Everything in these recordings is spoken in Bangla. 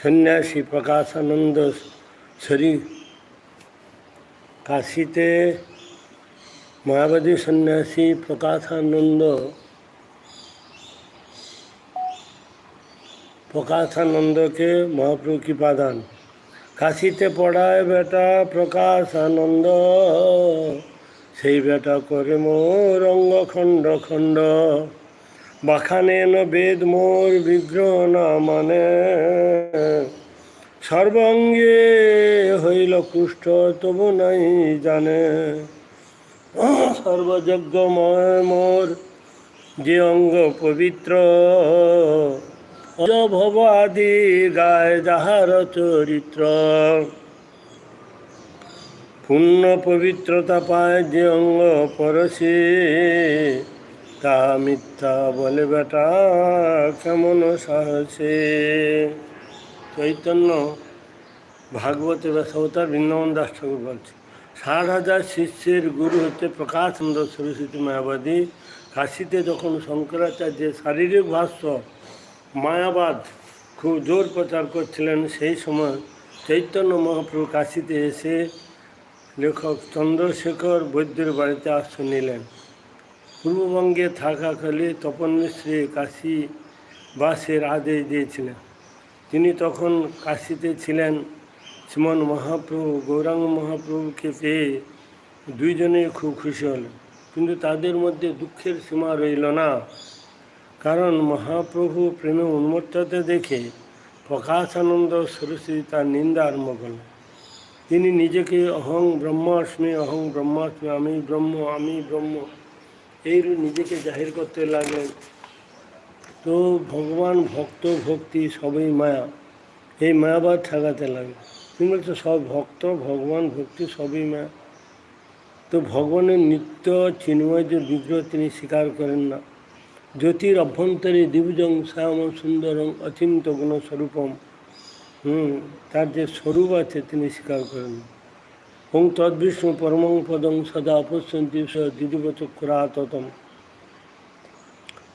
সন্ন্যাসী প্রকাশানন্দ শরীর কাশিতে মায়াবাদী সন্ন্যাসী প্রকাশানন্দ প্রকাশানন্দকে মহাপ্রভু কৃপা দান। কাশিতে পড়ায় বেটা প্রকাশানন্দ, সেই বেটা করে মোর অঙ্গ খণ্ড খণ্ড। বাখানেন বেদ মোর বিগ্রহ না মানে। সর্বাঙ্গে হইল কুষ্ঠ, তবু নাই জানে। সর্বযজ্ঞময় মোর যে অঙ্গ পবিত্র অজ ভব আদি গায় যাহার চরিত্র। পূর্ণ পবিত্রতা পায় যে অঙ্গ পরশে। তা মিথ্যা বলে বেটা, কেমন সাহসে? চৈতন্য ভাগবত বা সবতার বৃন্দাবন দাস ঠাকুর বলছে, ষাট হাজার শিষ্যের গুরু হচ্ছে প্রকাশানন্দ সরস্বতী মায়াবাদী, কাশিতে যখন শঙ্করাচার্যের শারীরিক ভাষ্য মায়াবাদ খুব জোর প্রচার করছিলেন, সেই সময় চৈতন্য মহাপ্রভু কাশিতে এসে লেখক চন্দ্রশেখর বৈদ্যের বাড়িতে আশ্রয় নিলেন। পূর্ববঙ্গে থাকাকালে তপন মিশ্রী কাশী বাসের আদেশ দিয়েছিলেন। তিনি তখন কাশিতে ছিলেন। শ্রীমন মহাপ্রভু, গৌরাঙ্গ মহাপ্রভুকে পেয়ে দুইজনেই খুব খুশি হলেন। কিন্তু তাদের মধ্যে দুঃখের সীমা রইল না। কারণ মহাপ্রভু প্রেমে উন্মত্ততা দেখে প্রকাশানন্দ সরস্বতী তার নিন্দা আরম্ভ করলেন। তিনি নিজেকে অহং ব্রহ্মাস্মি অহং ব্রহ্মাস্মি, আমি ব্রহ্ম আমি ব্রহ্ম এই নিজেকে জাহির করতে লাগলেন। তো ভগবান ভক্ত ভক্তি সবই মায়া। এই মায়াবাদ ঠেকাতে লাগে তিনি বলছে, সব ভক্ত, ভগবান, ভক্তি সবই মায়া। তো ভগবানের নিত্য চিন্ময় যে বিগ্রহ তিনি স্বীকার করেন না। জ্যোতির অভ্যন্তরে দিবজং শ্যাম সুন্দরং অচিন্ত গুণস্বরূপম। হুম, তার যে স্বরূপ আছে তিনি স্বীকার করেন না। ওং তদ্বিষ্ণু পরমং পদং সদা পশ্যন্তি স দিদিবচক্ষুরাততম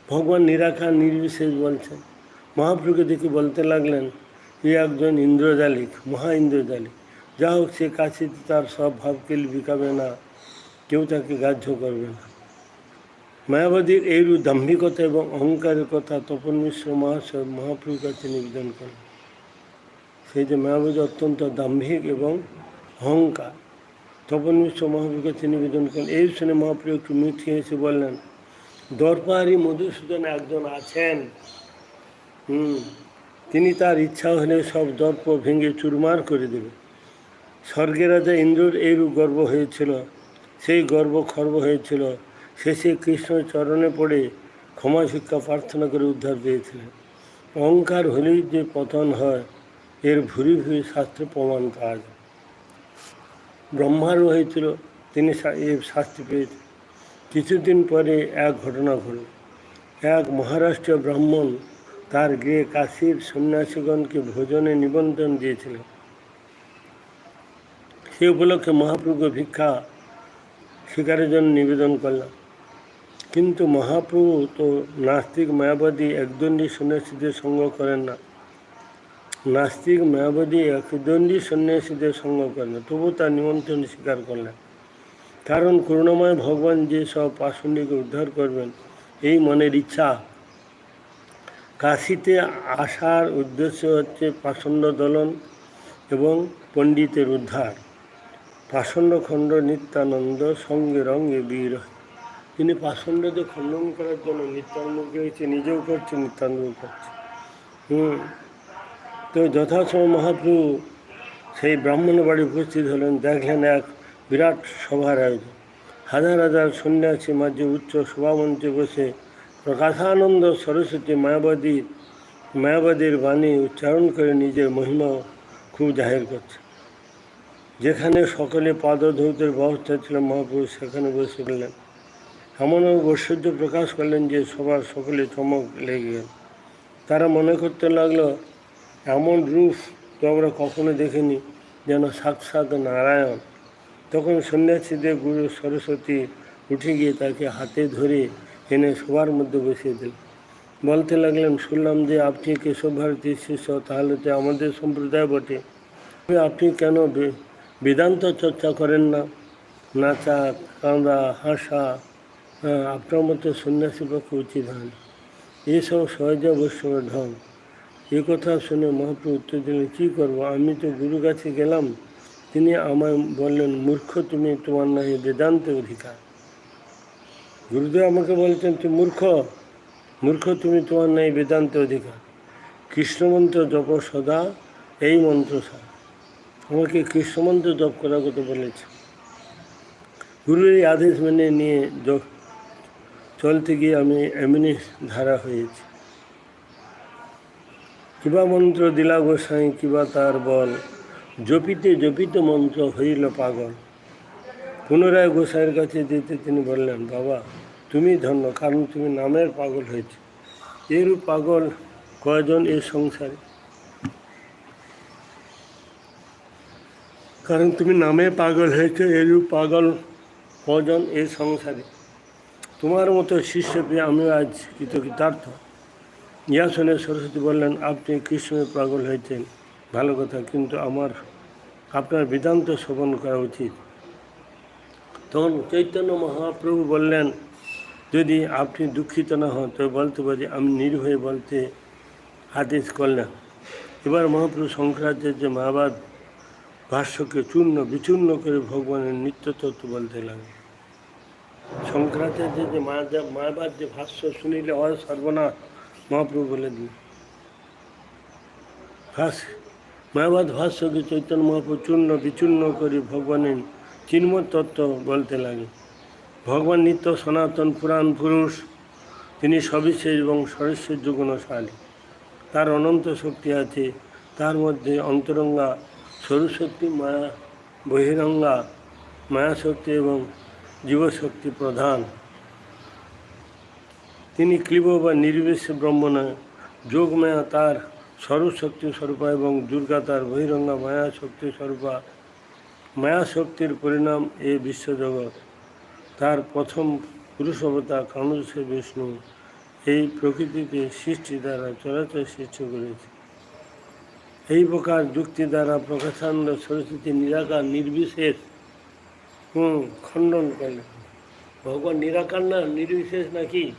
ভগবান নিরাকার নির্বিশেষ বলছেন মহাপ্রভুকে দেখে বলতে লাগলেন এ একজন ইন্দ্রজালিক মহা ইন্দ্রজালিক যা হোক সে কাছে তার সব ভাবকে বিকাবে না কেউ তাকে গ্রাহ্য করবে না মায়াবাদীর এইরূপ দাম্ভিকতা এবং অহংকারের কথা তপন মিশ্র মহাশয় মহাপ্রভুর কাছে নিবেদন করেন সেই যে মায়াবাদী অত্যন্ত দাম্ভিক এবং অহংকার। তপন মিশ্র মহাপ্রভুর কাছে নিবেদন করেন, এই শুনে মহাপ্রভু একটু মিথ্যে এসে বললেন, দরবারি মধুসূদন একজন আছেন। হুম, তিনি তার ইচ্ছা হলে সব দর্প ভেঙে চুরমার করে দেবে। স্বর্গের রাজা ইন্দ্রর এইরূপ গর্ব হয়েছিল, সেই গর্ব খর্ব হয়েছিল, শেষে কৃষ্ণ চরণে পড়ে ক্ষমা শিক্ষা প্রার্থনা করে উদ্ধার পেয়েছিলেন। অহংকার হলেই যে পতন হয়, এর ভুরি ভুরি শাস্ত্রে প্রমাণ পাওয়া যায়। ব্রহ্মারও হয়েছিল, তিনি শাস্তি পেয়েছেন। কিছুদিন পরে এক ঘটনা ঘটল। এক মহারাষ্ট্রীয় ব্রাহ্মণ তার গৃহে কাশীর সন্ন্যাসীগণকে ভোজনে নিমন্ত্রণ দিয়েছিলেন। সে উপলক্ষে মহাপ্রভু ভিক্ষা শিকারের জন্য নিবেদন করলাম। কিন্তু মহাপ্রভু তো নাস্তিক মায়াবাদী একদণ্ডী সন্ন্যাসীদের সঙ্গ করেন না। নাস্তিক, মায়াবাদী একদণ্ডী সন্ন্যাসীদের সঙ্গ করেন। তবু তার নিমন্ত্রণ স্বীকার করলেন। কারণ করুণাময় ভগবান যে সব পাষণ্ডীকে উদ্ধার করবেন, এই মনের ইচ্ছা। কাশিতে আসার উদ্দেশ্য হচ্ছে পাষণ্ড দলন এবং পণ্ডিতের উদ্ধার। পাষণ্ড খণ্ড নিত্যানন্দ সঙ্গে রঙ্গে বীর তিনি পাষণ্ডদের খণ্ডন করার জন্য নিত্যানন্দ গেছে নিজেও করছে নিত্যানন্দ করছে। হুম তো যথাসময় মহাপ্রভু সেই ব্রাহ্মণ বাড়ি উপস্থিত হলেন, দেখলেন এক বিরাট সভার আয়োজন। হাজার হাজার সন্ন্যাসী মাঝে উচ্চ সভামঞ্চে বসে প্রকাশানন্দ সরস্বতী মায়াবাদী, মায়াবাদীর বাণী উচ্চারণ করে নিজের মহিমা খুব জাহির করছে। যেখানে সকলে পাদধৌতের ব্যবস্থা ছিল মহাপুরুষ সেখানে বসে গেলেন এমন ঐশ্বর্য প্রকাশ করলেন যে সবার সকলে চমক লেগে গেল। তারা মনে করতে লাগল এমন রূপ তো আমরা কখনো দেখিনি যেন সাক্ষাৎ নারায়ণ। তখন সন্ন্যাসীদের গুরু সরস্বতী উঠে গিয়ে তাকে হাতে ধরে এনে সবার মধ্যে বসিয়ে দিল বলতে লাগলেন, শুনলাম যে আপনি কেশব ভারতীর শিষ্য, তাহলে তো আমাদের সম্প্রদায় বটে। আপনি কেন বেদান্ত চর্চা করেন না? নাচা কাঁদা, হাসা আপনার মতো সন্ন্যাসী পক্ষে উচিত হয় না। এসব সহজে বৈষ্ণবের ঢং। এ কথা শুনে মহাপ্রভু উত্তর দিলেন, কী করব? আমি তো গুরু কাছে গেলাম। তিনি আমায় বললেন, মূর্খ, তুমি তোমার নয় বেদান্তে অধিকার। গুরুদেব আমাকে বলছেন তুমি মূর্খ। মূর্খ, তুমি তোমার নেই বেদান্ত অধিকার। কৃষ্ণমন্ত্র জপ সদা, এই মন্ত্র সার আমাকে কৃষ্ণমন্ত্র জপ করার কথা বলেছে। গুরুর এই আদেশ মেনে নিয়ে চলতে গিয়ে আমি এমনি ধারা হয়েছি। কিবা মন্ত্র দিলা গোসাই কিবা তার বল। জপিতে জপিত মন্ত্র হইল পাগল। পুনরায় গোসাইয়ের কাছে যেতে তিনি বললেন, বাবা, তুমি ধন্য কারণ তুমি নামের পাগল হয়েছে এরূপ পাগল কয়জন এ সংসারে কারণ তুমি নামে পাগল হয়েছে এরূপ পাগল কজন এ সংসারে তোমার মতো, শিষ্য পেয়ে আমি আজ কৃতকৃতার্থ ইয়া শুনে সরস্বতী বললেন, আপনি কৃষ্ণের পাগল হয়েছেন ভালো কথা, কিন্তু আমার, আপনার বেদান্ত শ্রবণ করা উচিত। তখন চৈতন্য মহাপ্রভু বললেন, যদি আপনি দুঃখিত না হন, তবে বলতে পারি, আমি নির্ভয়ে বলতে আদেশ করলেন এবার মহাপ্রভু শঙ্করাচার্য মায়াবাদ ভাষ্যকে চূর্ণ, বিচূর্ণ করে ভগবানের নিত্য তত্ত্ব বলতে লাগলেন। শঙ্করাচার্য যে মায়া মায়াবাদ যে ভাষ্য শুনিলে হয় সর্বনাশ মহাপ্রভু বলে দিন ভাষ মায়াবাদ ভাষ্যকে চৈতন্য মহাপ্রভু চূর্ণ বিচূর্ণ করে ভগবানের চিন্ময় তত্ত্ব বলতে লাগে। ভগবান নিত্য সনাতন পুরাণ পুরুষ, তিনি সবিশেষ এবং সরস্বর্য গুণশালী তার অনন্ত শক্তি আছে, তার মধ্যে অন্তরঙ্গা সরুশক্তি মায়া, বহিরঙ্গা মায়াশক্তি এবং জীবশক্তি প্রধান। তিনি ক্লিব বা নির্বিশেষ ব্রহ্ম নয় যোগমায়া তার সর্বশক্তি স্বরূপা এবং দুর্গা তার বহিরঙ্গা মায়া শক্তি স্বরূপা। মায়া শক্তির পরিণাম এ বিশ্বজগৎ। তার প্রথম পুরুষ অবতার কানুষে বিষ্ণু। এই প্রকৃতিতে সৃষ্টি দ্বারা চরাচর সৃষ্টি করেছে। এই প্রকার যুক্তি দ্বারা প্রকাশানন্দ সরস্বতী নিরাকার নির্বিশেষ, হুম, খণ্ডন করলেন। ভগবান নিরাকার না, নির্বিশেষ নাকি?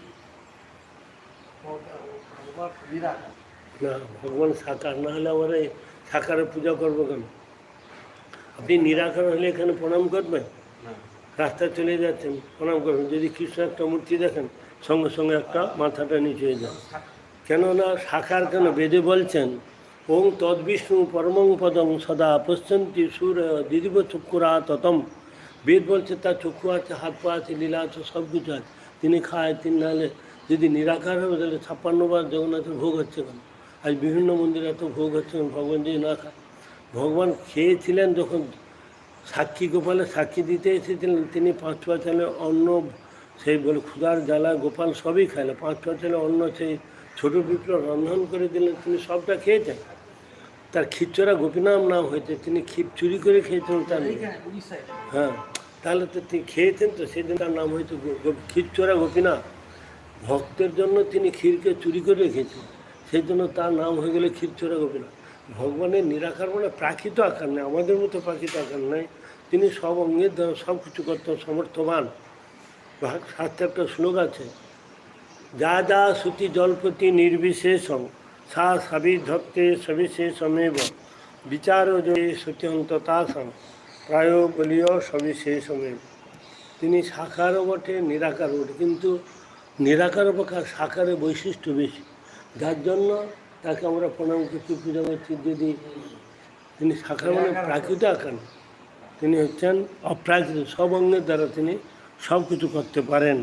না ভগবান সাকার না হলে আমরা এই সাকারের পূজা করব কেন? আপনি নিরাকার হলে এখানে প্রণাম করবেন? রাস্তায় চলে যাচ্ছেন প্রণাম করবেন। যদি কৃষ্ণ একটা মূর্তি দেখেন সঙ্গে সঙ্গে একটা মাথাটা নিচে হয়ে যায় কেননা সাকার কেন? বেদে বলছেন ওং তদ্বিষ্ণু পরমং পদং সদা পশ্যন্তি সুর দিদিব চক্ষুরা ততম। বেদ বলছে তার চক্ষু আছে হাত পা আছে লীলা আছে সব কিছু আছে। তিনি খায় তিনি নাহলে যদি নিরাকার হবে তাহলে ছাপ্পান্নবার জগন্নাথের ভোগ হচ্ছে কেন? আজ বিভিন্ন মন্দিরে এত ভোগ হচ্ছে কেন? ভগবান যদি না খায়। ভগবান খেয়েছিলেন যখন সাক্ষী গোপালে সাক্ষী দিতে এসেছিলেন তিনি পাঁচ ছেলে অন্ন সেই বলে ক্ষুধার জ্বালা গোপাল সবই খাইলেন পাঁচ ছেলে অন্ন সেই ছোটো বিপ্লব রন্ধন করে দিলেন তিনি সবটা খেয়েছেন। তার খিচুড়া গোপীনাম নাম হয়েছে তিনি ক্ষীর চুরি করে খেয়েছেন তার হ্যাঁ তাহলে তো তিনি খেয়েছেন তো সেদিন তার নাম হয়েছে খিচুড়া গোপীনাথ ভক্তের জন্য তিনি ক্ষীরকে চুরি করে রেখেছেন। সেই জন্য তার নাম হয়ে গেলে ক্ষীর ক্ষীরচোরা গোপীনাথ ভগবানের নিরাকার মানে প্রাকৃত আকার নেই, আমাদের মতো প্রাকৃত আকার নেই। তিনি সব অঙ্গের দ্বারা সব কিছু করতে সমর্থবান। শাস্ত্রে একটা শ্লোক আছে। যা যা শ্রুতি জলপতি নির্বিশেষম সা সাবিধত্তে সবিশেষমেব। বিচার যে শ্রুতিহন্ততাসম প্রায় বলীয় সবিশেষমেব। তিনি সাকারও বটে নিরাকার বটে। কিন্তু নিরাকার অপেক্ষা সাকারের বৈশিষ্ট্য বেশি। যার জন্য তাকে আমরা প্রণাম করছি পূজা করছি। যদি তিনি সাকার মানে প্রাকৃত আকার তিনি হচ্ছেন অপ্রাকৃত সব অঙ্গের দ্বারা তিনি সব কিছু করতে পারেন।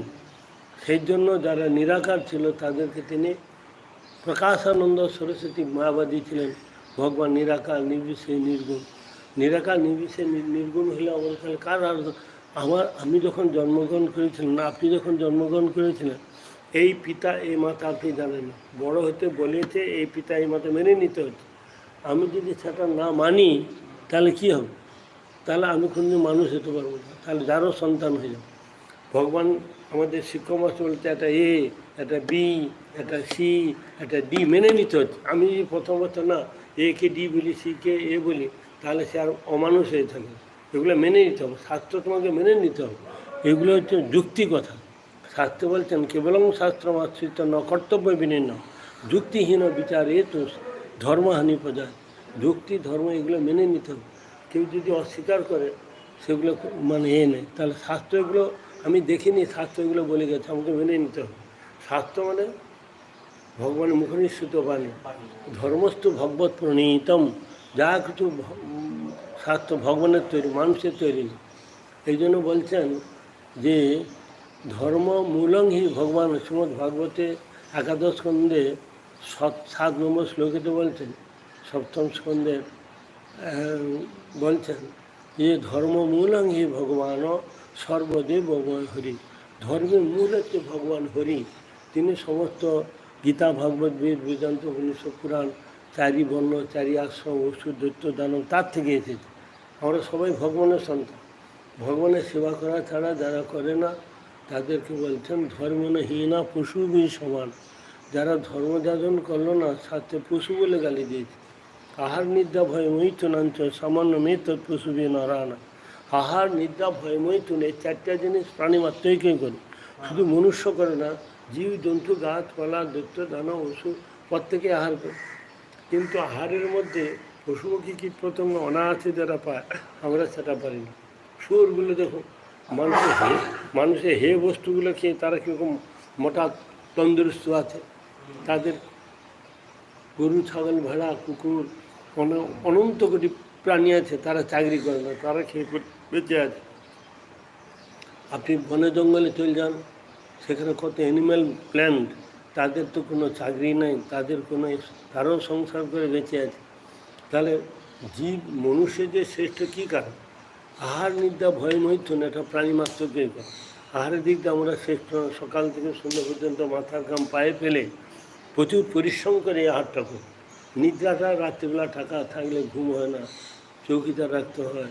সেই জন্য যারা নিরাকার ছিল তাদেরকে তিনি প্রকাশানন্দ সরস্বতী মায়াবাদী ছিলেন। ভগবান নিরাকার নির্বিশেষ নির্গুণ। নিরাকার নির্বিশেষ নির্গুণ হলে আমাদের কার আর আমার, আমি যখন জন্মগ্রহণ করেছিলাম, না, আপনি যখন জন্মগ্রহণ করেছিলেন, এই পিতা, এই মাতা আপনি জানেন না। বড় হতে বলেছে, এই পিতা, এই মাতা মেনে নিতে হচ্ছে। আমি যদি সেটা না মানি, তাহলে কি হবে? তাহলে আমি কোনদিন মানুষ হতে পারব না। তাহলে যারও সন্তান হয়ে যাবে। ভগবান আমাদের শিক্ষক মাস্টার বলতে একটা এ একটা বি একটা সি একটা ডি, মেনে নিতে হচ্ছে। আমি যদি প্রথমত না, এ কে ডি বলি, সি কে এ বলি, তাহলে সে আর অমানুষ হয়ে থাকে এগুলো মেনে নিতে হবে, শাস্ত্র তোমাকে মেনে নিতে হবে। এগুলো হচ্ছে যুক্তি কথা। শাস্ত্র বলছেন, কেবলং শাস্ত্র আশ্রিত ন কর্তব্য বিনিন্ন যুক্তিহীন বিচার এ তো ধর্মহানি প্রজায় যুক্তি, ধর্ম এগুলো মেনে নিতে হবে। কেউ যদি অস্বীকার করে, সেগুলো মানে এ নেই। তাহলে শাস্ত্র এগুলো, আমি দেখিনি, শাস্ত্র এগুলো বলে গেছে, আমাকে মেনে নিতে হবে। শাস্ত্র মানে ভগবানের মুখনিশ্চিত বাণী। ধর্মস্থ ভগবত প্রণীতম। যা কিছু শাস্ত্র ভগবানের তৈরি, মানুষের তৈরি। এই জন্য বলছেন যে, ধর্ম মূলং হি ভগবান, শ্রীমদ ভাগবতে একাদশ স্কন্ধে সাত সাত নম্বর শ্লোকেতে বলছেন, সপ্তম স্কন্ধের বলছেন যে, ধর্ম মূলং হি ভগবান সর্বদেব ভগবান হরি। ধর্মের মূল হচ্ছে ভগবান হরি। তিনি সমস্ত গীতা, ভাগবত, বেদ, বেদান্ত উপনিষদ পুরাণ, চারি বর্ণ, চারি আশ্রম ওষুধ দৈত্য, দানব তার থেকে এসেছে। আমরা সবাই ভগবানের সন্তান। ভগবানের সেবা করা ছাড়া যারা করে না, তাদেরকে বলছেন ধর্ম না হীনা পশু বি সমান। যারা ধর্ম যাজন করল না, সাথে পশু বলে গালি দিয়েছে। আহার নিদ্রা ভয় মৈথুনাঞ্চ সামান্য মেয়ে তৎপশু বি নারায়ণা। আহার নিদ্রা ভয় মৈথুন এই চারটা জিনিস প্রাণী মাত্রই কেউ করে। শুধু মনুষ্য করে না, জীব, জন্তু গাছপালা দৈত্য দানা ওষুধ প্রত্যেকে আহার করে। কিন্তু আহারের মধ্যে পশুপক্ষী কীট পতঙ্গ অনায়াসে যারা পায়, আমরা সেটা পারি না শুয়োরগুলো দেখো মানুষের হে মানুষের হে বস্তুগুলো খেয়ে তারা কীরকম মোটা তন্দুরস্ত আছে। তাদের গরু, ছাগল, ভেড়া, কুকুর, অন- অনন্ত কোটি প্রাণী আছে, তারা চাকরি করে না, তারা খেয়ে বেঁচে আছে। আপনি বনে জঙ্গলে চলে যান, সেখানে কত অ্যানিম্যাল প্ল্যান্ট তাদের তো কোনো চাকরি নাই, তাদের কোনো তারাও সংসার করে বেঁচে আছে। তাহলে জীব মনুষ্যের যে শ্রেষ্ঠ কী কারণ? আহার, নিদ্রা, ভয়, মৈথুন, এটা প্রাণী মাত্রকেই করে? আহারের দিক দিয়ে আমরা শ্রেষ্ঠ, সকাল থেকে সন্ধ্যা পর্যন্ত মাথার কাম পায়ে ফেলে প্রচুর পরিশ্রম করে এই আহারটা করি। নিদ্রাটা রাত্রিবেলা টাকা থাকলে ঘুম হয় না, চৌকিদার রাখতে হয়,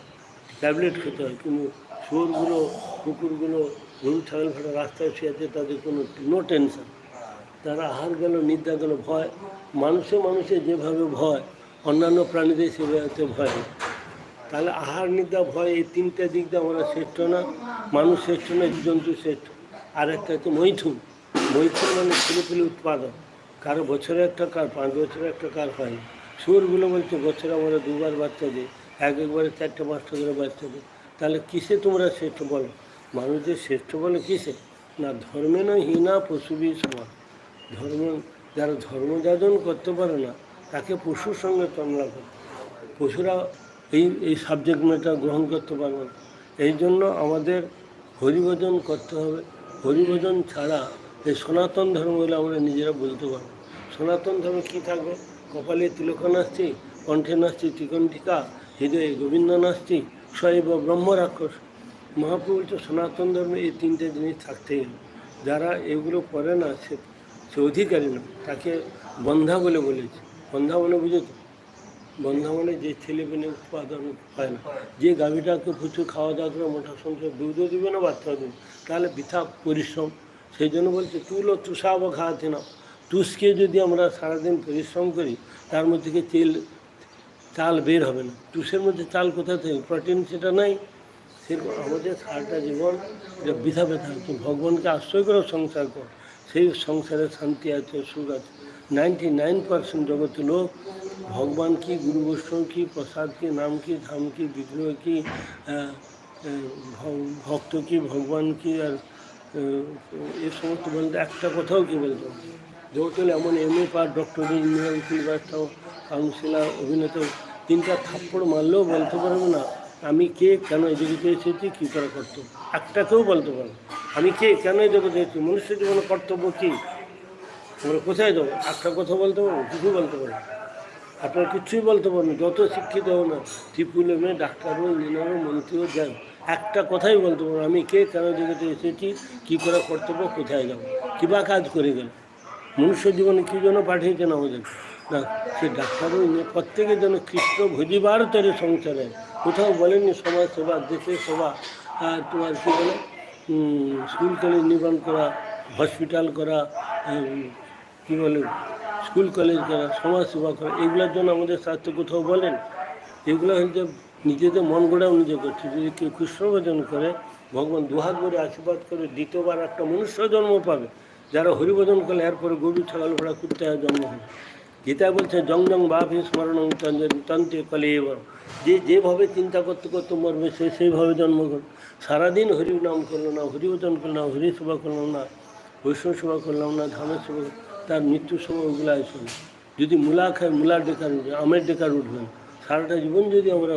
ট্যাবলেট খেতে হয়, কিন্তু শুয়োরগুলো কুকুরগুলো, গরু, ছাগল ফাটা রাস্তায় শুয়ে আছে, তাদের কোনো নো টেনশন তারা আহার গেল, নিদ্রা গেল, ভয়। মানুষে মানুষে যেভাবে ভয় অন্যান্য প্রাণীদের সেভাবে ভয়। তাহলে আহার, নিদ্রা, ভয়, এই তিনটে দিক দিয়ে আমরা শ্রেষ্ঠ না? মানুষ শ্রেষ্ঠ না জন্তু শ্রেষ্ঠ। আর একটা হচ্ছে মৈথুন। মৈথুন মানে ছেলে পেলে উৎপাদন কারও বছরে একটা কার, পাঁচ বছরে একটা কার হয়। না শুয়োরগুলো বলছে, বছরে আমরা দুবার বাচ্চা দিই। এক একবারে চারটে, পাঁচটা করে বাচ্চা দিই। তাহলে কিসে তোমরা শ্রেষ্ঠ বলো? মানুষদের শ্রেষ্ঠ বলে কিসে? না, ধর্মে না হীনা পশুবি সমান। ধর্ম, যারা ধর্ম যাজন করতে পারে না তাকে পশুর সঙ্গে তুলনা করে। পশুরা এই এই সাবজেক্ট ম্যাটার গ্রহণ করতে পারবে না। এই জন্য আমাদের হরিভজন করতে হবে। হরিভজন ছাড়া এই সনাতন ধর্ম বলে আমরা নিজেরা বলতে পারব সনাতন ধর্ম কী থাকবে? কপালে তিলক নাচছি কণ্ঠে নাচছি ত্রিকণ্ঠিকা, হৃদয়ে গোবিন্দ নাচছি শৈব ব্রহ্ম রাক্ষস। মহাপ্রভু বলছে সনাতন ধর্মে এই তিনটে জিনিস থাকতেই হবে। যারা এগুলো করে না, সে সে অধিকারী না। তাকে বন্ধা বলে বলেছে। বন্ধা মানে বুঝেছ? বন্ধা মানে যে ছেলে মেয়ে উৎপাদন হয় না। যে গাভীটাকে প্রচুর খাওয়া দাওয়া করে, মোটা সংসার, দুধও দিবে না বাচ্চা দেবে তাহলে বৃথা পরিশ্রম। সেই জন্য বলছে, তুলো তুষাব খাওয়াতে না তুষকে যদি আমরা সারাদিন পরিশ্রম করি, তার মধ্যে থেকে তেল, চাল বের হবে না? তুষের মধ্যে চাল কোথায় থাকে? প্রোটিন সেটা নাই। সেরকম আমাদের সারাটা জীবন এটা বৃথা ব্যথা হচ্ছে ভগবানকে আশ্রয় করে সংসার কর। সেই সংসারে শান্তি আছে, সুখ আছে। নাইনটি নাইন পার্সেন্ট জগতের লোক ভগবান কি, গুরু বৈষ্ণব কি, প্রসাদ কি, নাম কি, ধাম কি, বিগ্রহ কি ভক্ত কি, ভগবান কি, আর এ সমস্ত বলতে একটা কথাও কি বলতে। জগতের এমন এম এ পার ডক্টর ইঞ্জিনিয়ার উকিল ব্যবসা কাউন্সিলার অভিনেতা, তিনটা থাপ্পড় মারলেও বলতে পারবে না, আমি কে, কেন এই জগতে এসেছি, কী করে কর্তব্য একটাকেও বলতে পারব আমি কে, কেন এই জগতে এসেছি? মনুষ্য জীবনে কর্তব্য কী? আমরা কোথায় যাব একটা কথা বলতে পারব কিছু বলতে পারব। আপনার কিছুই বলতে পারবেন যত শিক্ষিত হও না ত্রিপুলে মেয়ে, ডাক্তারও, ইঞ্জিনিয়ারও, মন্ত্রীও যান একটা কথাই বলতে পারব আমি কে কেন জগতে এসেছি, কী করে কর্তব্য, কোথায় যাব? কিবা কাজ করে গেল? মনুষ্য জীবনে কী জন্য পাঠিয়েছেন আমাদের? না, সে ইঞ্জিনিয়ার, প্রত্যেকের জন্য কৃষ্ণ ভোজিবার তরে সংসারে। কোথাও বলেননি সমাজ সেবা, দেশের সেবা, আর তোমার কী বলে? স্কুল কলেজ নির্মাণ করা, হসপিটাল করা কী বলে, স্কুল কলেজ করা সমাজ সেবা করা, এগুলোর জন্য আমাদের শাস্ত্র কোথাও বলেন, এগুলো হচ্ছে নিজেদের মন গড়াও নিজে করছে। যদি কেউ কৃষ্ণ ভজন করে, ভগবান দুহাত করে আশীর্বাদ করে, দ্বিতীয়বার একটা মনুষ্য জন্ম পাবে, যারা হরিভজন করলে এরপরে গরু, ছাগল, ঘোড়া, কুত্তে জন্ম হবে। গীতা বলছে, জং জং বাপি স্মরণ তন্ত্রে কলে এবার। যে যেভাবে চিন্তা করতে করতে মরবে, সে সেইভাবে জন্মগ্রহণ সারাদিন হরি নাম করল না, হরিভজন করলাম হরি সেবা করলাম না, বৈষ্ণব সেবা করলাম না, ধামের সেবা তার মৃত্যুর সময় ওগুলো আসবে যদি মূলা খায় মূলার ডেকার উঠবে আমের ডেকার উঠবে সারাটা জীবন যদি আমরা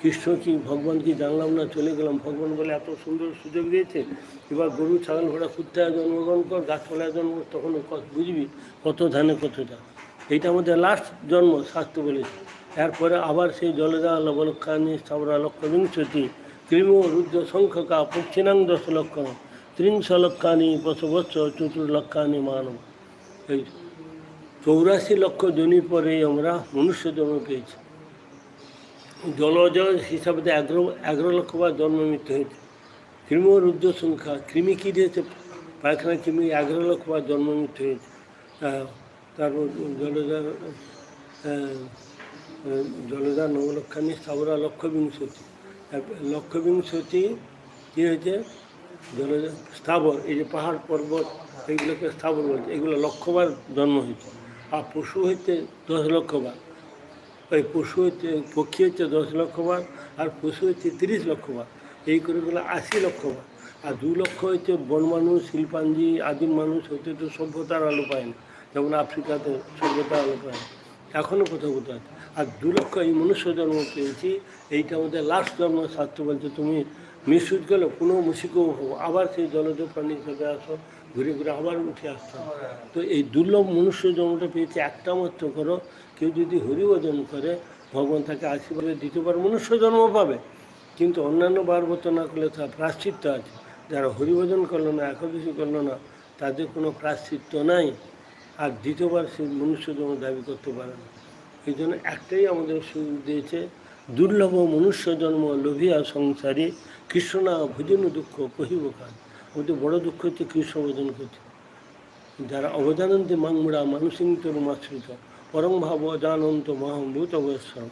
কৃষ্ণ কি, ভগবান কি জানলাম না, চলে গেলাম, ভগবান বলে এত সুন্দর সুযোগ দিয়েছে, এবার গরু, ছাগল, ঘোড়া কুত্তায় জন্মগ্রহণ কর গাছপালায় জন্ম, তখন বুঝবি, কত ধানে, কত যা। এইটা আমাদের লাস্ট জন্ম, শাস্ত্র বলেছে। এরপরে আবার সেই জলদা লবলক্ষানি স্থাবরা লক্ষ বিংশতি ক্রিম রুদ্র সংখ্যকা পক্ষিণাং দশ লক্ষণ ত্রিংশ লক্ষানি পশবৎস চতুর্লক্ষানি মানব এই চৌরাশি লক্ষ জনি পরে আমরা মনুষ্য জন্ম পেয়েছি। জলজ হিসাবে এগারো এগারো লক্ষ বার জন্ম মৃত্যু হয়েছে। কৃমি রুদ্র সংখ্যা কৃমি কী দিয়েছে? পায়খানা কৃমি এগারো লক্ষ বার জন্ম মৃত্যু হয়েছে। তারপর জলজার জলজার নবলক্ষানি স্থাবরা লক্ষ বিংশতি লক্ষ বিংশতি কী হয়েছে? জলজার স্থাবর, এই যে পাহাড় পর্বত, এইগুলোকে স্থাবর বলছে। এগুলো লক্ষবার জন্ম হয়েছে। আর পশু হইতে দশ লক্ষ বার ওই পশু হচ্ছে পক্ষী হচ্ছে দশ লক্ষ বার আর পশু হচ্ছে তিরিশ লক্ষ বার এই করে গেলে আশি লক্ষ বার আর দু লক্ষ হচ্ছে বন মানুষ, শিল্পাঞ্জি, আদিম মানুষ হতে তো সভ্যতার আলো পায় না। যেমন আফ্রিকাতে সভ্যতার আলো পায় না। এখনও কোথাও কোথাও। আর দু লক্ষ এই মনুষ্য জন্ম পেয়েছি, এইটা আমাদের লাস্ট জন্ম, শাস্ত্র বলছে, তুমি মিসুজ গেল পুনঃ মুশিকও হব আবার সেই জলজ প্রাণী হিসেবে আসো ঘুরে ঘুরে আবার উঠে আসতে। তো এই দুর্লভ মনুষ্য জন্মটা পেয়েছে একটা মাত্র করো, কেউ যদি হরি হরিভজন করে, ভগবান তাকে আশীর্বাদ দ্বিতীয়বার মনুষ্য জন্ম পাবে। কিন্তু অন্যান্য বার ব্রত না করলে তার প্রাশ্চিত্য আছে। যারা হরিভজন করল না, একাদশী করল না, তাদের কোনো প্রাশ্চিত্য নাই। আর দ্বিতীয়বার সে মনুষ্য জন্ম দাবি করতে পারে না। এই জন্য একটাই আমাদের সুযোগ দিয়েছে দুর্লভ মনুষ্য জন্ম লোভিয়া সংসারে কৃষ্ণ ভোজন দুঃখ কহিব কাজ আমাদের বড় দুঃখ হচ্ছে কৃষ্ণ ভোজন করতে। যারা অবজানন্তে মাংমুড়া মানুষিন্তর মাশ্রিত, পরম ভাব অজানন্ত মহাভূত অবস্থান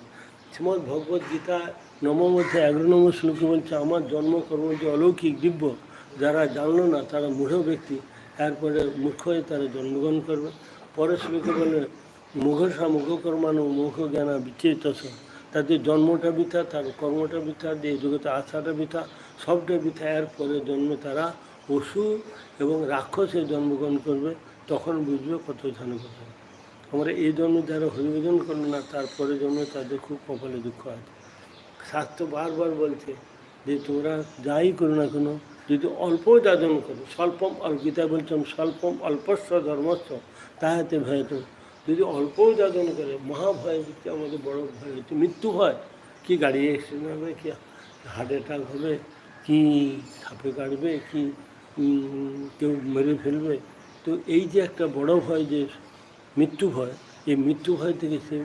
শ্রীমদ ভগবদ গীতা নবম অধ্যায় এগারো নম্বর শ্লোকে বলছে, আমার জন্মকর্ম যে অলৌকিক দিব্য, যারা জানলো না তারা মূঢ় ব্যক্তি, এরপরে মূর্খ হয়ে তারা জন্মগ্রহণ করবে। পরের শ্লোকে বলে মুঘসা মুখকর্মানু মুখ জ্ঞানা বিচেত তাদের জন্মটা বৃথা, তার কর্মটা বৃথা দিয়ে জগতে আশাটা বৃথা, সবটা বৃথা। এর পরে জন্মে তারা পশু এবং রাক্ষসে জন্মগ্রহণ করবে, তখন বুঝবে কত ধানে কথা আমরা এই জন্মে যারা হরিভজন করল না, তারপরে জন্মে তাদের খুব কপালে দুঃখ আছে। শাস্ত্র বারবার বলছে যে তোমরা যাই করো না কেন, যদি অল্প যাজন করো, স্বল্পম অল্প গীতা বলছেন স্বল্পম অল্পস্ব ধর্মস্ব, তাহাতে ভয় তো যদি অল্প যাজন করে, মহাভয় হচ্ছে আমাদের বড় ভয় হচ্ছে মৃত্যু ভয়। কি গাড়ি অ্যাক্সিডেন্ট হবে, কি হার্ট অ্যাটাক হবে, কি সাপে কাটবে, কি কেউ মেরে ফেলবে। তো এই যে একটা বড় ভয় যে মৃত্যু ভয়, এই মৃত্যু ভয় থেকে সে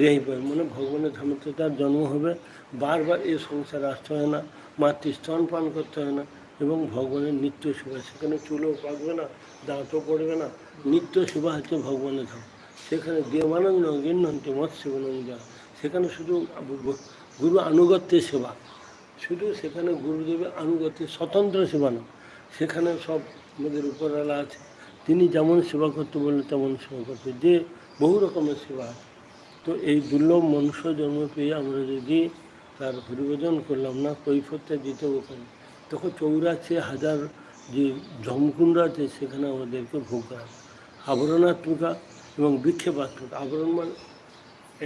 রেহাই পায়। মানে ভগবানের ধামে তো তার জন্ম হবে। বারবার এই সংসারে আসতে হয় না মাতৃ স্তন পান করতে হয় না, এবং ভগবানের নিত্য সেবা। সেখানে চুলও পাকবে না, দাঁতও পড়বে না। নিত্য সেবা হচ্ছে ভগবানের ধাম। সেখানে দেবানন্দ গিন্নন্তে মৎস্যবনন্দ সেখানে শুধু গুরু আনুগত্যের সেবা। শুধু সেখানে গুরুদেবের আনুগত্যের স্বতন্ত্র সেবা না, সেখানে সব আমাদের উপরওয়ালা আছে। তিনি যেমন সেবা করতে বললে তেমন সেবা করতে যে বহু রকমের সেবা তো এই দুর্লভ মনুষ্য জন্ম পেয়ে আমরা যদি তার হরিভজন করলাম না কৈফতটা দিতে ওখানে তখন চৌরাশি হাজার যে জমকুণ্ড আছে, সেখানে আমাদেরকে ভোগ করা। আবরণাত্মিকা এবং বিক্ষেপাত্মিকা আবরণ মানে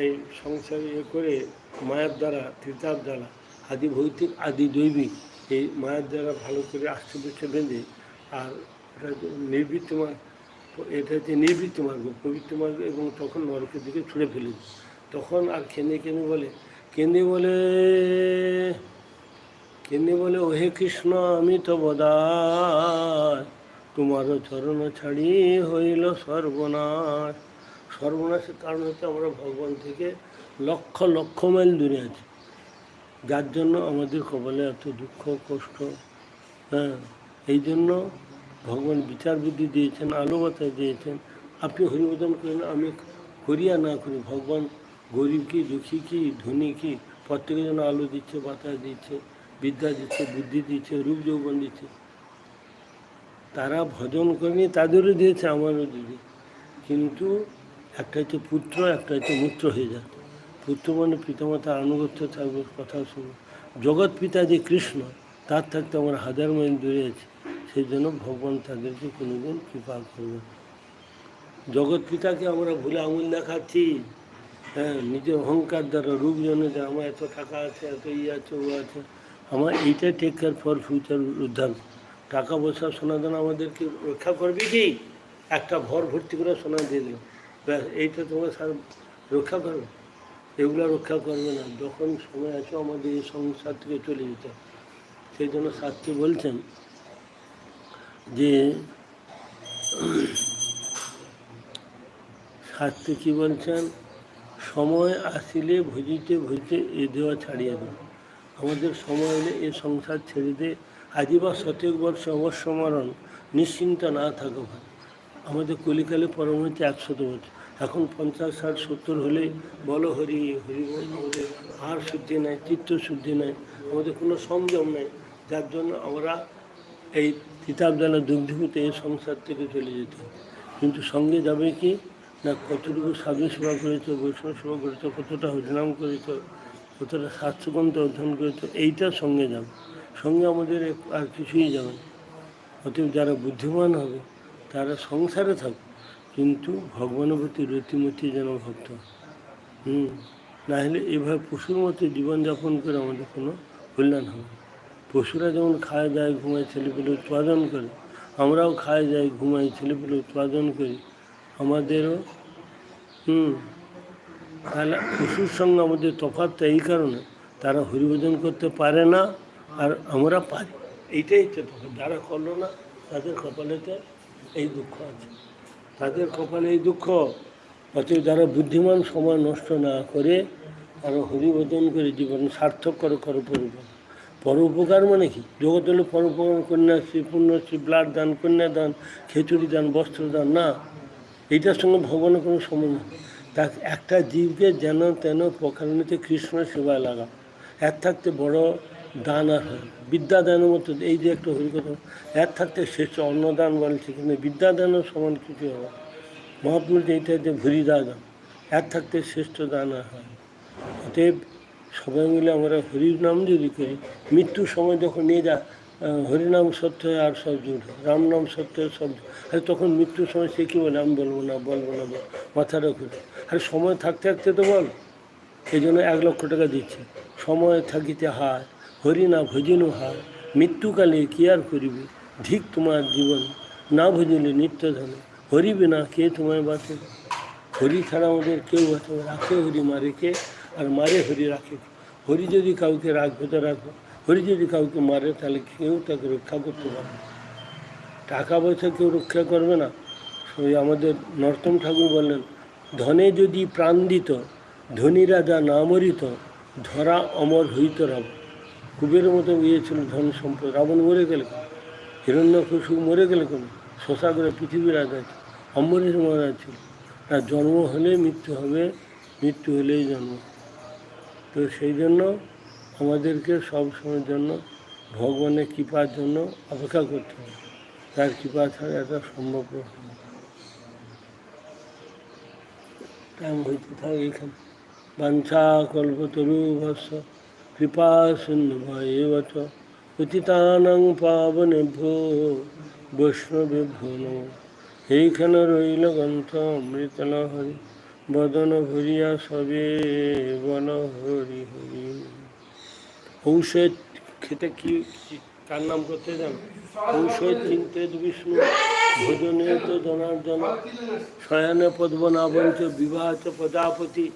এই সংসারে ইয়ে করে মায়ের দ্বারা তীর্থার দ্বারা, আদি ভৌতিক, আদি দৈবিক এই মায়ের দ্বারা ভালো করে পিঠে বেঁধে আর এটা নির্বৃত্ত মার্গ এটা হচ্ছে নির্বৃত্ত মার্গ, পবিত্র মার্গ এবং তখন নরকের দিকে ছুঁড়ে ফেলে তখন আর কেনে কেনে বলে কেঁদে বলে কেঁদে বলে, ওহে কৃষ্ণ, আমি তো বদায় তোমার চরণ ছাড়ি হইল সর্বনাশ। সর্বনাশের কারণ হচ্ছে আমরা ভগবান থেকে লক্ষ লক্ষ মাইল দূরে আছি। যার জন্য আমাদের কপালে এত দুঃখ, কষ্ট হ্যাঁ এই জন্য ভগবান বিচার বুদ্ধি দিয়েছেন আলো বাতাস দিয়েছেন। আপনি হরিবোধন করেন, আমি করিয়া না করি। ভগবান গরিব কি, দুঃখী কি, ধনী কি প্রত্যেকের জন্য আলো দিচ্ছে, বাতাস দিচ্ছে, বিদ্যা দিচ্ছে, বুদ্ধি দিচ্ছে, রূপ যৌবন দিচ্ছে। তারা ভজন করেনি, তাদেরও দিয়েছে, আমারও দিদি কিন্তু একটা হচ্ছে পুত্র একটা হচ্ছে মূত্র হয়ে যায়। পুত্র মানে পিতামাতার আনুগত্য থাকবে কথা শুনবে জগৎ পিতা যে কৃষ্ণ, তার থাকতে আমার হাজার মাইল দূরে আছে। সেই জন্য ভগবান তাদেরকে কোনোদিন কৃপা করবে। জগৎ পিতাকে আমরা ভুলে আঙুল দেখাচ্ছি। হ্যাঁ নিজের অহংকার দ্বারা রূপ জনে যে আমার এত টাকা আছে, এত ইয়ে আছে, ও আছে। আমার এইটা টেক কেয়ার ফর ফিউচার উদ্ধার। টাকা পয়সা সোনা দানা আমাদেরকে রক্ষা করবে কি? একটা ভর ভর্তি করে সোনা দিয়ে দিল। ব্যাস, এইটা তোমরা সার রক্ষা করবে এগুলো রক্ষা করবে না। যখন সময় আছে আমাদের এই সংসার থেকে চলে যেতে সেই জন্য শাস্ত্রী বলছেন যে শাস্ত্রী কী বলছেন? সময় আসিলে ভজিতে ভজিতে এ দেওয়া ছাড়িয়ে দেব আমাদের সময় এলে এ সংসার ছেড়ে দে। আজীবা বর্ষ অবশ্যমরণ নিশ্চিন্ত না থাকো ভাই আমাদের কলিকালে পরবর্তী একশত বছর। এখন পঞ্চাশ, ষাট, সত্তর হলে বলো হরি হরি বল আমাদের শুদ্ধি নাই চিত্ত শুদ্ধি নাই, আমাদের কোনো সংযম নেই। যার জন্য আমরা এই কিতাবদানা দুগ্ধভূতে এই সংসার থেকে চলে যেতে। কিন্তু সঙ্গে যাবে কি? না কতটুকু সাধু সেবা করেছ, বৈষ্ণব সেবা করেছ, কতটা হরিনাম করেছ, কতটা শাস্ত্রগ্রন্থ অধ্যয়ন করেছ এইটা সঙ্গে যাবে। সঙ্গে আমাদের আর কিছুই যাবে না। অতএব যারা বুদ্ধিমান হবে, তারা সংসারে থাকবে কিন্তু ভগবানের প্রতি রীতিমতি যেন ভক্ত হুম না হলে এভাবে পশুর মতো জীবনযাপন করে আমাদের কোনো কল্যাণ হবে। পশুরা যেমন খায়, দায়, ঘুমায়, ছেলেপেলে উৎপাদন করে, আমরাও খায় যাই ঘুমাই, ছেলেপেলে উৎপাদন করি। আমাদেরও, হুম, তাহলে পশুর সঙ্গে আমাদের তফাৎটা এই কারণে, তারা হরিভোজন করতে পারে না। আর আমরা পারি। এইটাই হচ্ছে যারা করল না, তাদের কপালেতে এই দুঃখ আছে। তাদের কপালে এই দুঃখ, অতএব যারা বুদ্ধিমান সময় নষ্ট না করে, তারা হরিভোজন করে জীবন সার্থক করে করে পরিবার পরোপকার মানে কি? জগৎ হলো পরোপকার কন্যাশ্রী, পুণ্যশ্রী, ব্লাড দান কন্যা দান খিচুড়ি দান, বস্ত্র দান, না। এইটার সঙ্গে ভগবানের কোনো সম্বন্ধ তা একটা জীবকে যেন তেন প্রকারণিতে কৃষ্ণ সেবায় লাগা এর থাকতে বড় দান আর হয় বিদ্যা দানের মতো এই যে একটা হরিকথা এর থাকতে শেষ, অন্নদান বলছে কিন্তু বিদ্যা দানের সমান কিছু হবে মহাপুরুষ এইটা যে ভুরি দান এর থাকতে শ্রেষ্ঠ দান আর হয় অতএব সবাই মিলে আমরা হরির নাম যদি করি, মৃত্যুর সময় যখন নিয়ে যা হরিনাম সত্য হয় আর সব হয়, রাম নাম সত্য হয় সব হয়। আর তখন মৃত্যুর সময় সে কী বলে, আমি বলব না বলব না মাথাটা খুলে আর সময় থাকতে থাকতে তো বল, এই জন্য এক লক্ষ টাকা দিচ্ছে। সময় থাকিতে হায়। হরি না ভজিনু হায় মৃত্যুকালে কি আর করিবে? ধিক তোমার জীবন, না ভজিলে নিত্য ধন, হরিবে না কে তোমায় বাঁচে? হরি ছাড়া আমাদের কেউ আছে রাখে হরি মারে কে আর মারে হরি রাখে হরি যদি কাউকে রাখবে তো রাখবে। হরি যদি কাউকে মারে তাহলে কেউ তাকে রক্ষা করতে পারবে টাকা পয়সা কেউ রক্ষা করবে না। ওই আমাদের নর্তম ঠাকুর বললেন, ধনে যদি প্রাণ দিত ধনী রাজা না মরিত, ধরা অমর হইত রাম কুবেরের মতো ইয়েছিল ধন সম্পদ। রাবণ মরে গেলে হিরণ্য মরে গেলে কেন? শশা করে পৃথিবীর রাজা আছে অম্বরীশ মহারাজ ছিল। তার জন্ম হলে মৃত্যু হবে, মৃত্যু হলেই জন্ম। তো সেই জন্য আমাদেরকে সব সময়ের জন্য ভগবানের কৃপার জন্য অপেক্ষা করতে হবে। তার কৃপা ছাড়া এটা সম্ভব। টাইম হইতে থাকে এখানে। বাঞ্ছা কল্পতরু ভস্য কৃপা সিন্ধু ভয়েবচ পতিতানাং পাবনেভ্যো বৈষ্ণবেভ্যো নমঃ এইখানে রইল গ্রন্থ অমৃতল হরি বদন ভরিয়া সবে বল হরি হরি ঔষধ খেতে কি কি- কার নাম করতে জান ঔষধ চিনতে বিষ্ণু ভোজনে তো জনার্দন শয়নে পদ্মনাভঞ্চ বিবাহ প্রজাপতি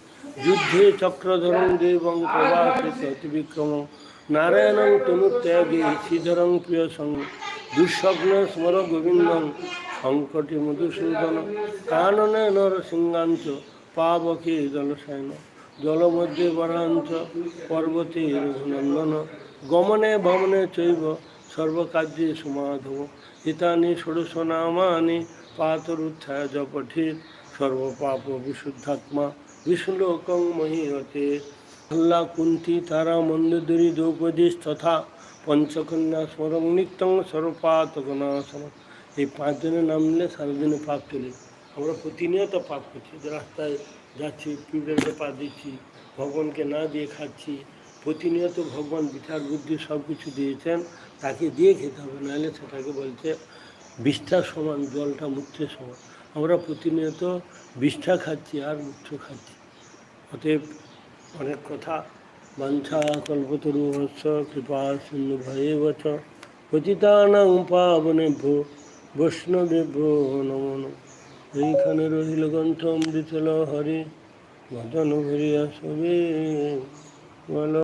যুদ্ধে চক্রধরং দেবং প্রবাসে অতিবিক্রম নারায়ণং তনুত্যাগে শ্রীধরং প্রিয় সঙ্গ দুঃস্বপ্ন স্মর গোবিন্দং, সংকটে মধুসূদন। কাননে নরসিংহাঞ্চ, পাবকে জলসায়ন। জলমধ্যে বরাঞ্চ, পর্বতে রঘুনন্দন। গমনে ভমনে চৈব, সর্বকার্যে সমাধব। হিতানি ষোড়শ নামানি, পাতরুত্থায় জ সর্বপাপ বিশুদ্ধাত্মা বিষ্ণুলোকং মহীয়তে আল্লাহ কুন্তি তারা মন্দোদরী দ্রৌপদী তথা পঞ্চকন্যা স্মরণ নিত্যং সর্বপাতকনাশন এই পাঁচজনের নাম নিলে সারাদিনে পাপ চলে। আমরা প্রতিনিয়ত পাপ করছি। রাস্তায় যাচ্ছি পিঁপড়েতে পা দিচ্ছি, ভগবানকে না দিয়ে খাচ্ছি, প্রতিনিয়ত ভগবান বিচার বুদ্ধি সব কিছু দিয়েছেন, তাকে দিয়ে খেতে হবে। নাহলে সেটাকে বলছে বিষ্ঠার সমান, জলটা মূত্রের সমান। আমরা প্রতিনিয়ত বিষ্ঠা খাচ্ছি আর মুখ্য খাচ্ছি। অতএব অনেক কথা। বাঞ্ছা কল্পতরু হস্য কৃপা সিন্ধু ভয়ে বচ পতিতানাং পাবনেভ্য বৈষ্ণবেভ্য নমো। এইখানে রহিল গ্রন্থ অমৃতল হরি মদন ভরিয়া সবে। বল।